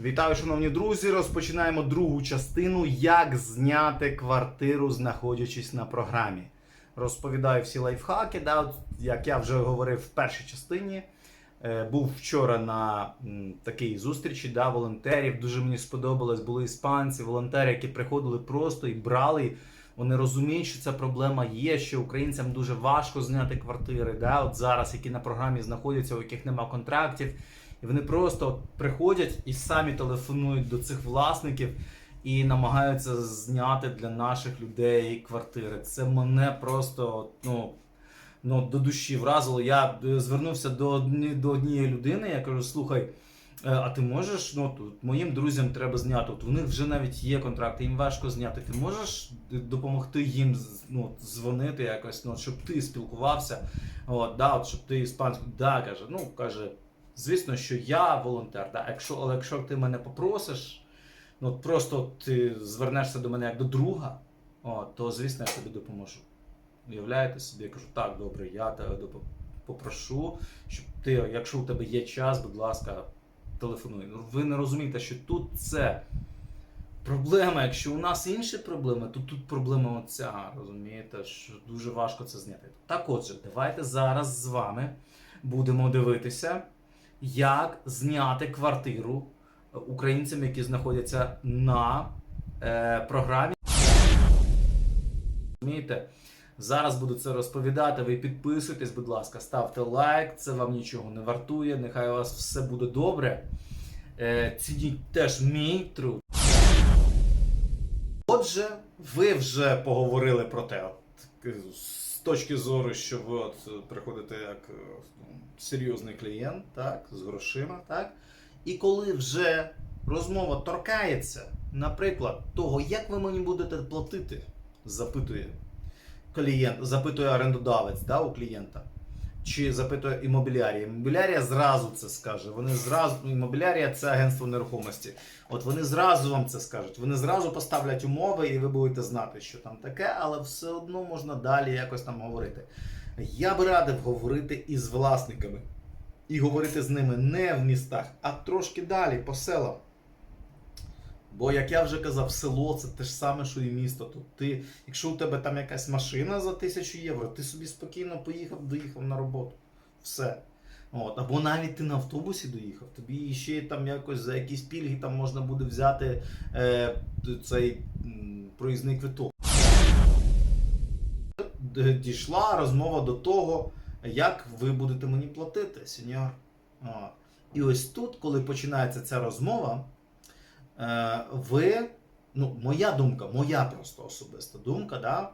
Вітаю, шановні друзі! Розпочинаємо другу частину, як зняти квартиру, знаходячись на програмі. Розповідаю всі лайфхаки. Да, як я вже говорив в першій частині. Е, був вчора на такій зустрічі да, волонтерів. Дуже мені сподобалось. Були іспанці, волонтери, які приходили просто і брали. Вони розуміють, що ця проблема є, що українцям дуже важко зняти квартири. Да, от зараз, які на програмі знаходяться, у яких нема контрактів. І вони просто приходять і самі телефонують до цих власників і намагаються зняти для наших людей квартири. Це мене просто ну, ну, до душі вразило. Я е, звернувся до, одні, до однієї людини, я кажу: слухай, е, а ти можеш, ну тут моїм друзям треба зняти. От у них вже навіть є контракти, їм важко зняти. Ти можеш допомогти їм ну, дзвонити якось, ну, щоб ти спілкувався. От, да, от, щоб ти іспанську. Да, каже, ну каже. Звісно, що я волонтер, да? якщо, але якщо ти мене попросиш, ну просто ти звернешся до мене як до друга, о, то звісно я тобі допоможу. Уявляєте собі, я кажу, так, добре, я тебе попрошу, щоб ти, якщо у тебе є час, будь ласка, телефонуй. Ну, ви не розумієте, що тут це проблема. Якщо у нас інші проблеми, то тут проблема оця. Розумієте, що дуже важко це зняти. Так отже, давайте зараз з вами будемо дивитися як зняти квартиру українцям, які знаходяться на е, програмі. Розумієте? Зараз буду це розповідати. Ви підписуйтесь, будь ласка, ставте лайк, це вам нічого не вартує. Нехай у вас все буде добре. Е, цініть теж мій труд. Отже, ви вже поговорили про те, точки зору, що ви от приходите як е, ну, серйозний клієнт, так, з грошима, так. І коли вже розмова торкається, наприклад, того, як ви мені будете платити, запитує клієнт, запитує орендодавець да, у клієнта. Чи запитує імобілярія. Імобілярія зразу це скаже. Вони зразу імобілярія це агентство нерухомості. От вони зразу вам це скажуть. Вони зразу поставлять умови, і ви будете знати, що там таке, але все одно можна далі якось там говорити. Я би радив говорити із власниками і говорити з ними не в містах, а трошки далі, по селам. Бо, як я вже казав, село це те ж саме, що і місто. Тут ти, якщо у тебе там якась машина за тисячу євро, ти собі спокійно поїхав, доїхав на роботу. Все. От. Або навіть ти на автобусі доїхав, тобі ще там якось за якісь пільги там можна буде взяти е, цей проїзний квиток. Дійшла розмова до того, як ви будете мені платити, сеньор. І ось тут, коли починається ця розмова, ви, ну, моя думка, моя просто особиста думка, да,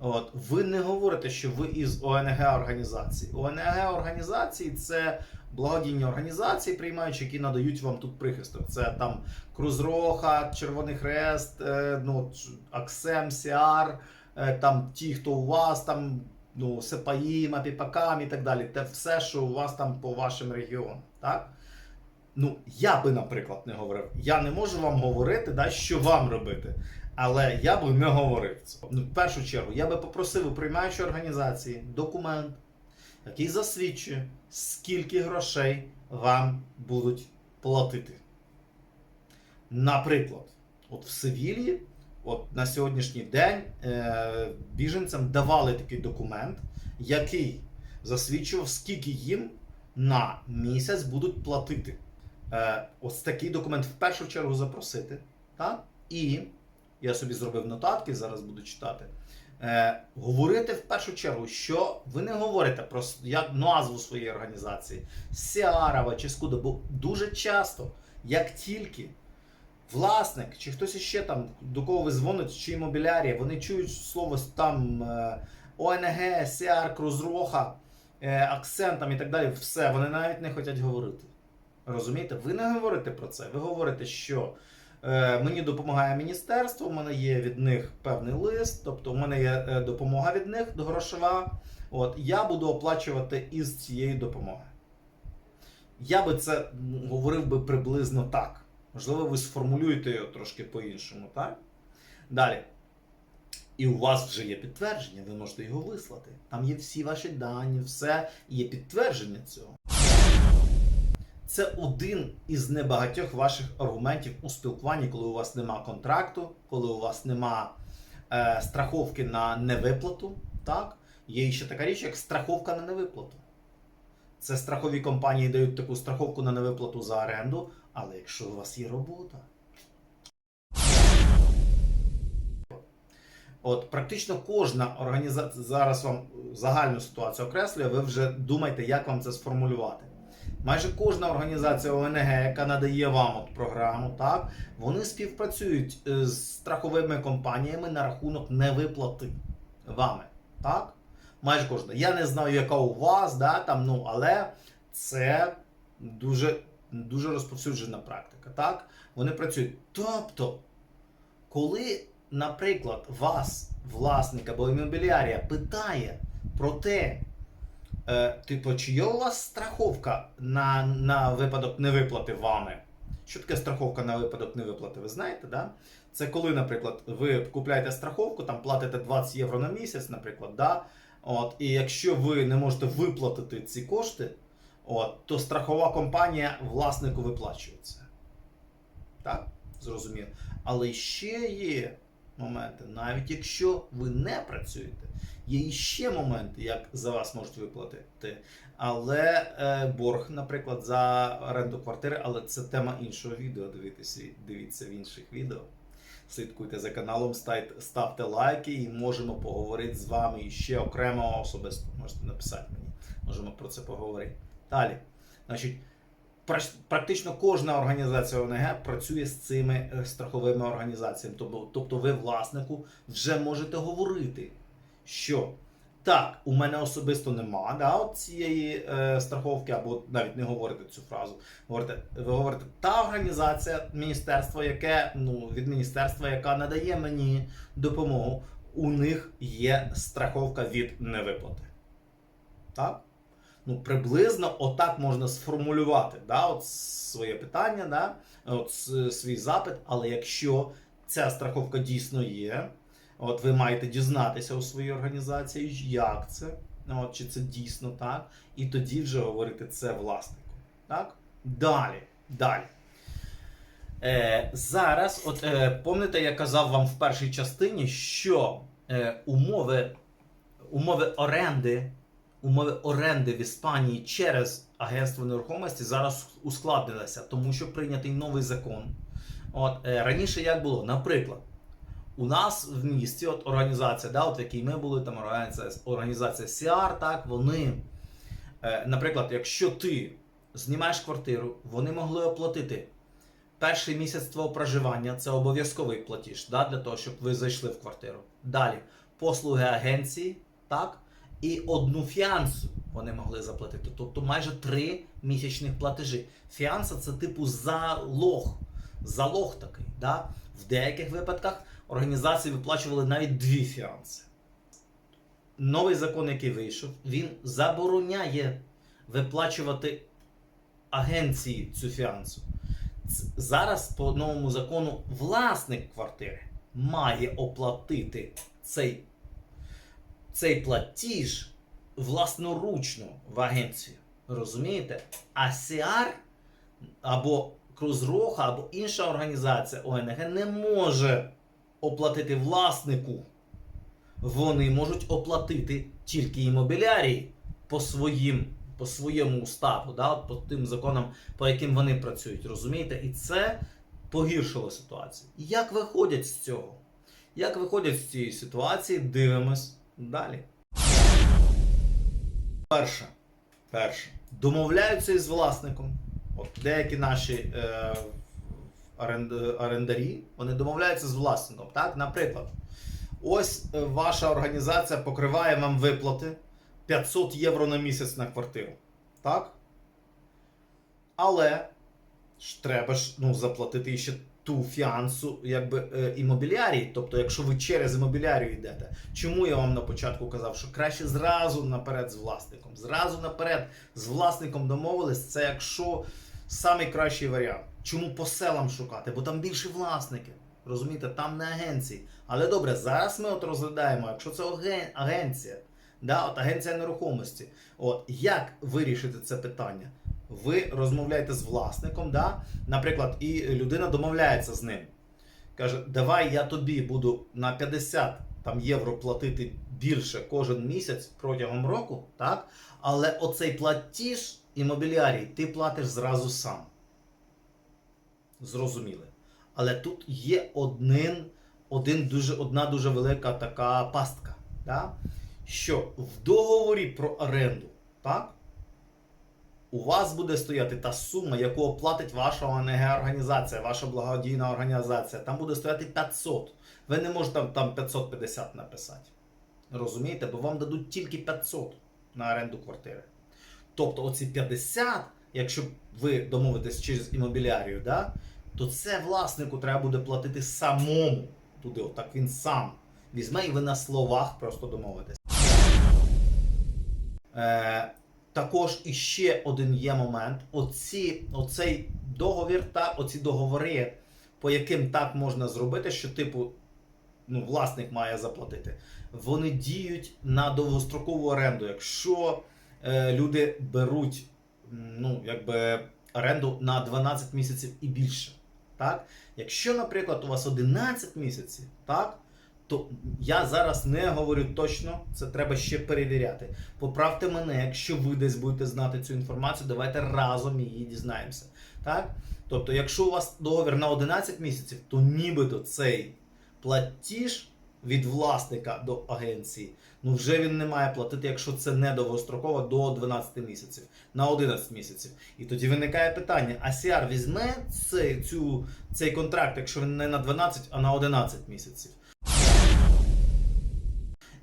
От, ви не говорите, що ви із ОНГ організації. ОНГ організації це благодійні організації, приймаючі, які надають вам тут прихисток. Це там Крузроха, Червоний Хрест, е, ну, Аксем, Сіар, е, там ті, хто у вас там, ну, Сепаїм, Апіпакам і так далі. Те все, що у вас там по вашим регіонам. Так? Ну, я би, наприклад, не говорив. Я не можу вам говорити, да, що вам робити. Але я би не говорив це. Ну, в першу чергу, я би попросив у приймаючої організації документ, який засвідчує, скільки грошей вам будуть платити. Наприклад, от в Севілії, от на сьогоднішній день е, біженцям давали такий документ, який засвідчував, скільки їм на місяць будуть платити. Е, ось такий документ в першу чергу запросити. Так? І я собі зробив нотатки, зараз буду читати. Е, говорити в першу чергу, що ви не говорите про як назву своєї організації, Сіарова чи Скуда, бо дуже часто, як тільки власник чи хтось іще там, до кого ви дзвоните, чи імобілярія, вони чують слово там е, ОНГ, Сіар, Крузроха, е, акцент там і так далі, все, вони навіть не хочуть говорити. Розумієте? Ви не говорите про це. Ви говорите, що е, мені допомагає міністерство, у мене є від них певний лист, тобто у мене є е, допомога від них грошова. От, я буду оплачувати із цієї допомоги. Я би це говорив би приблизно так. Можливо, ви сформулюєте його трошки по-іншому, так? Далі. І у вас вже є підтвердження, ви можете його вислати. Там є всі ваші дані, все, є підтвердження цього. Це один із небагатьох ваших аргументів у спілкуванні, коли у вас нема контракту, коли у вас нема е, страховки на невиплату. Так? Є ще така річ, як страховка на невиплату. Це страхові компанії дають таку страховку на невиплату за оренду, але якщо у вас є робота. От практично кожна організація зараз вам загальну ситуацію окреслює, ви вже думаєте, як вам це сформулювати. Майже кожна організація ОНГ, яка надає вам от програму, так, вони співпрацюють е, з страховими компаніями на рахунок невиплати вами. Так? Майже кожна. Я не знаю, яка у вас, да, там, ну, але це дуже, дуже розповсюджена практика. Так? Вони працюють. Тобто, коли, наприклад, вас, власник або іммобілярія, питає про те, е, типу, чи є у вас страховка на, на випадок невиплати вами? Що таке страховка на випадок невиплати? Ви знаєте, да? Це коли, наприклад, ви купляєте страховку, там платите 20 євро на місяць, наприклад, да? От, і якщо ви не можете виплатити ці кошти, от, то страхова компанія власнику виплачує це. Так? Зрозуміло. Але ще є моменти, навіть якщо ви не працюєте, є ще моменти, як за вас можуть виплатити. Але е, борг, наприклад, за оренду квартири, але це тема іншого відео. Дивіться, дивіться в інших відео. Слідкуйте за каналом, ставте, ставте лайки і можемо поговорити з вами і ще окремо особисто. Можете написати мені. Можемо про це поговорити. Далі. Значить, практично кожна організація ОНГ працює з цими е, страховими організаціями. Тобто, тобто ви власнику вже можете говорити, що так, у мене особисто нема да, цієї е, страховки, або навіть не говорите цю фразу. Говорите, ви говорите, та організація, міністерство, яке ну, від міністерства, яка надає мені допомогу, у них є страховка від невиплати. Так? Ну, приблизно отак можна сформулювати да, от своє питання, да, от свій запит. Але якщо ця страховка дійсно є, от ви маєте дізнатися у своїй організації, як це, от, чи це дійсно так, і тоді вже говорити це власнику. Так? Далі. Далі. Е, зараз, от е, пам'ятаєте, я казав вам в першій частині, що е, умови, умови оренди умови оренди в Іспанії через агентство нерухомості зараз ускладнилися, тому що прийнятий новий закон. От е, раніше як було? Наприклад, у нас в місті от організація, да, от в якій ми були, там організація, організація CR, так, вони, е, наприклад, якщо ти знімаєш квартиру, вони могли оплатити перший місяць твого проживання, це обов'язковий платіж да, для того, щоб ви зайшли в квартиру. Далі послуги агенції, так, і одну фіансу вони могли заплатити. Тобто майже три місячних платежі. Фіанса це типу залог. Залог такий. Да? В деяких випадках організації виплачували навіть дві фіанси. Новий закон, який вийшов, він забороняє виплачувати агенції цю фіансу. Зараз по новому закону власник квартири має оплатити цей цей платіж власноручно в агенцію. Розумієте? А СІАР або Крузроха, або інша організація ОНГ не може оплатити власнику. Вони можуть оплатити тільки імобілярії по своїм, по своєму уставу, да, по тим законам, по яким вони працюють. Розумієте? І це погіршило ситуацію. Як виходять з цього? Як виходять з цієї ситуації, дивимось далі. Перше. Перше. Домовляються із власником. От деякі наші е, орендарі вони домовляються з власником. Так? Наприклад, ось е, ваша організація покриває вам виплати 500 євро на місяць на квартиру. Так? Але ж треба ж ну, заплатити ще ту фіансу, якби е, імобілярії. Тобто, якщо ви через імобілярію йдете, чому я вам на початку казав, що краще зразу наперед з власником. Зразу наперед з власником домовились, це якщо самий кращий варіант. Чому по селам шукати? Бо там більше власників. Розумієте, там не агенції. Але добре, зараз ми от розглядаємо, якщо це аген- агенція, да, от агенція нерухомості. От як вирішити це питання? ви розмовляєте з власником, да? наприклад, і людина домовляється з ним. Каже, давай я тобі буду на 50 там, євро платити більше кожен місяць протягом року, так? але оцей платіж імобілярій ти платиш зразу сам. Зрозуміли. Але тут є один, один дуже, одна дуже велика така пастка. Да? Що в договорі про оренду, так? у вас буде стояти та сума, яку оплатить ваша ОНГ-організація, ваша благодійна організація. Там буде стояти 500. Ви не можете там 550 написати. Розумієте? Бо вам дадуть тільки 500 на оренду квартири. Тобто, оці 50, якщо ви домовитесь через імобілярію, да, то це власнику треба буде платити самому туди. Отак він сам візьме і ви на словах просто домовитесь. Е, також іще один є момент. Оці, оцей договір та оці договори, по яким так можна зробити, що типу ну, власник має заплатити, вони діють на довгострокову оренду. Якщо люди беруть ну, якби, оренду на 12 місяців і більше. Так? Якщо, наприклад, у вас 11 місяців, так? то я зараз не говорю точно, це треба ще перевіряти. Поправте мене, якщо ви десь будете знати цю інформацію, давайте разом її дізнаємося. Так? Тобто, якщо у вас договір на 11 місяців, то нібито цей платіж від власника до агенції, ну вже він не має платити, якщо це не довгостроково до 12 місяців, на 11 місяців. І тоді виникає питання: а Сіар візьме цей, цю, цей контракт, якщо він не на 12, а на 11 місяців.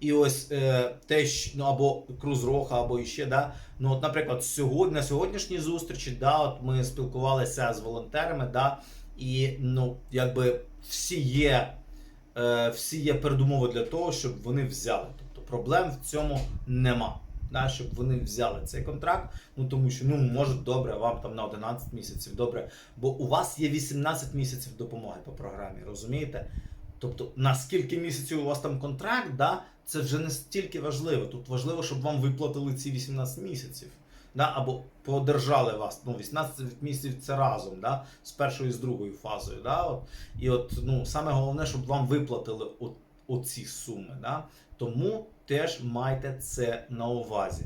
І ось е, те, ну, або Крузроха, або іще, да. Ну, от, наприклад, сьогодні, на сьогоднішній зустрічі, да, от ми спілкувалися з волонтерами, да, і ну, якби всі є, е, всі є передумови для того, щоб вони взяли. Проблем в цьому нема. Да, щоб вони взяли цей контракт, ну тому що ну може добре, вам там на 11 місяців, добре, бо у вас є 18 місяців допомоги по програмі, розумієте? Тобто, на скільки місяців у вас там контракт, да, це вже не стільки важливо. Тут важливо, щоб вам виплатили ці 18 місяців. Да, або подержали вас. Ну, 18 місяців це разом, да, з першою і з другою фазою. Да, от. І от ну, саме головне, щоб вам виплатили от, оці суми. Да. Тому теж майте це на увазі.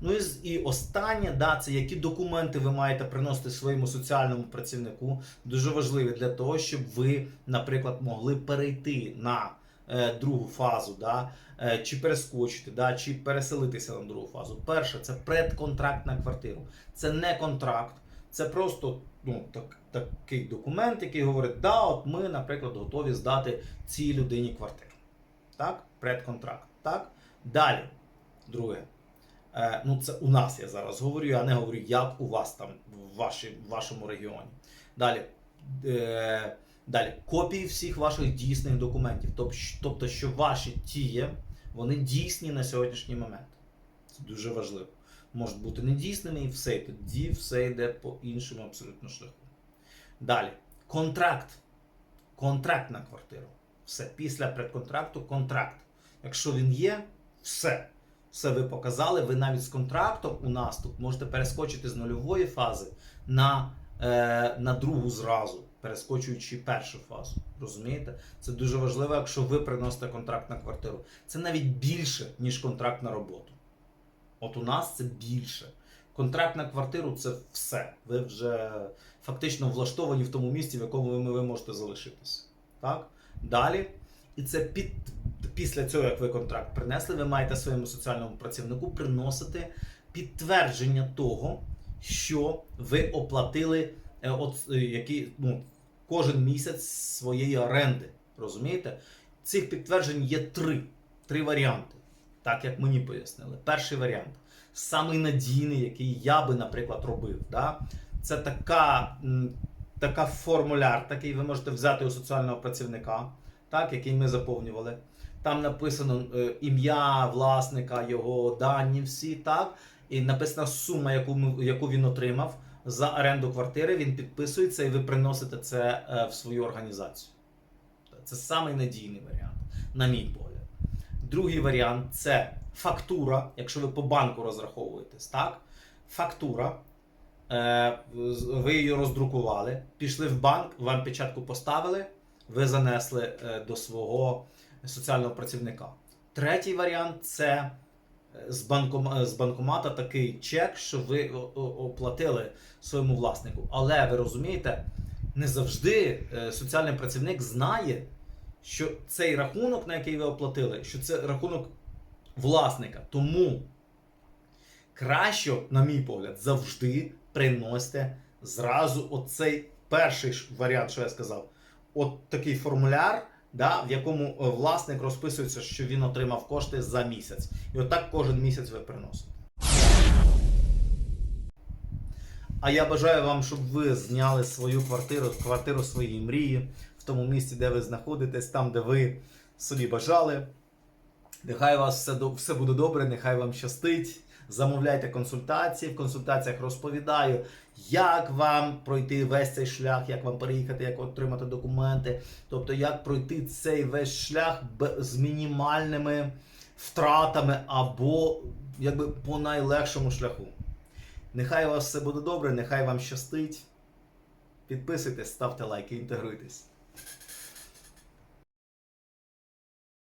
Ну і, і останнє, да, це які документи ви маєте приносити своєму соціальному працівнику. Дуже важливі для того, щоб ви, наприклад, могли перейти на е, другу фазу, да, е, чи перескочити, да, чи переселитися на другу фазу. Перше, це предконтракт на квартиру. Це не контракт, це просто ну, так, такий документ, який говорить, да, от ми, наприклад, готові здати цій людині квартиру. Так, предконтракт. Так. Далі, друге. Е, ну, це у нас я зараз говорю, я не говорю, як у вас там в, вашій, в вашому регіоні. Далі. Е, далі. Копії всіх ваших дійсних документів. Тобто, що ваші тіє, вони дійсні на сьогоднішній момент. Це дуже важливо. Можуть бути недійсними і все. Тоді все йде по іншому абсолютно шляху. Далі. Контракт. Контракт на квартиру. Все. Після предконтракту контракт. Якщо він є, все. Все ви показали. Ви навіть з контрактом у нас тут можете перескочити з нульової фази на, е, на другу зразу, перескочуючи першу фазу. Розумієте? Це дуже важливо, якщо ви приносите контракт на квартиру. Це навіть більше, ніж контракт на роботу. От у нас це більше. Контракт на квартиру це все. Ви вже фактично влаштовані в тому місці, в якому ви, можете залишитися. Так? Далі. І це під, після цього, як ви контракт принесли, ви маєте своєму соціальному працівнику приносити підтвердження того, що ви оплатили е, от, е, які, ну, кожен місяць своєї оренди. Розумієте? Цих підтверджень є три. Три варіанти. Так як мені пояснили. Перший варіант самий надійний, який я би, наприклад, робив. Да? Це така, така формуляр, такий ви можете взяти у соціального працівника, так, який ми заповнювали. Там написано е, ім'я власника, його дані всі, так, і написана сума, яку, яку він отримав за оренду квартири. Він підписується і ви приносите це е, в свою організацію. Це самий надійний варіант, на мій погляд. Другий варіант це фактура, якщо ви по банку розраховуєтесь, так? Фактура. Е, ви її роздрукували, пішли в банк, вам печатку поставили, ви занесли е, до свого соціального працівника. Третій варіант це е, з, банком, з банкомата такий чек, що ви оплатили своєму власнику. Але ви розумієте, не завжди соціальний працівник знає, що цей рахунок, на який ви оплатили, що це рахунок власника. Тому краще, на мій погляд, завжди приносите зразу оцей перший варіант, що я сказав. От такий формуляр, да, в якому е, власник розписується, що він отримав кошти за місяць. І отак кожен місяць ви приносите. А я бажаю вам, щоб ви зняли свою квартиру, квартиру своєї мрії в тому місці, де ви знаходитесь, там, де ви собі бажали. Нехай у вас все, все буде добре, нехай вам щастить. Замовляйте консультації. В консультаціях розповідаю, як вам пройти весь цей шлях, як вам переїхати, як отримати документи. Тобто, як пройти цей весь шлях з мінімальними втратами або якби по найлегшому шляху. Нехай у вас все буде добре, нехай вам щастить. Підписуйтесь, ставте лайки, інтегруйтесь.